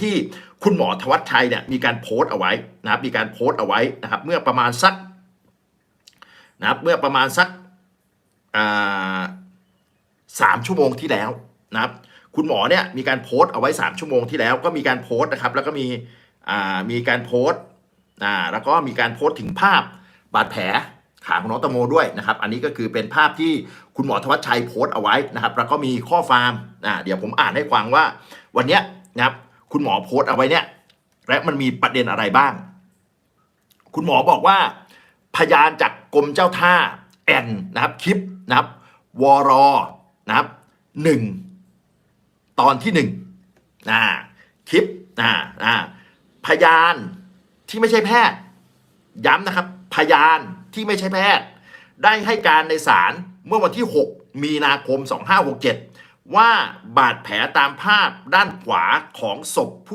ที่คุณหมอธวัชชัยเนี่ยมีการโพสต์เอาไว้นะครับมีการโพสต์เอาไว้นะครับเมื่อประมาณสักนะครับเมื่อประมาณสักสามชั่วโมงที่แล้วนะครับคุณหมอเนี่ยมีการโพสต์เอาไว้สามชั่วโมงที่แล้วก็มีการโพสต์นะครับแล้วก็มีมีการโพสต์แล้วก็มีการโพสต์ถึงภาพบาดแผลขาของน้องตะโมด้วยนะครับอันนี้ก็คือเป็นภาพที่คุณหมอธวัชชัยโพสต์เอาไว้นะครับแล้วก็มีข้อความเดี๋ยวผมอ่านให้ฟังว่าวันนี้นะครับ คุณหมอโพสต์เอาไว้เนี่ย และมันมีประเด็นอะไรบ้าง คุณหมอบอกว่า พยานจากกรมเจ้าท่าแอนนะครับคลิปนะครับวอรนะครับหนึ่งตอนที่หนึ่งอ่าคลิปอ่าอ่าพยานที่ไม่ใช่แพทย์ ย้ำนะครับ พยานที่ไม่ใช่แพทย์ ได้ให้การในศาลเมื่อวันที่ 6 มีนาคม 2567 ว่าบาดแผลตามภาพด้านขวาของศพผู้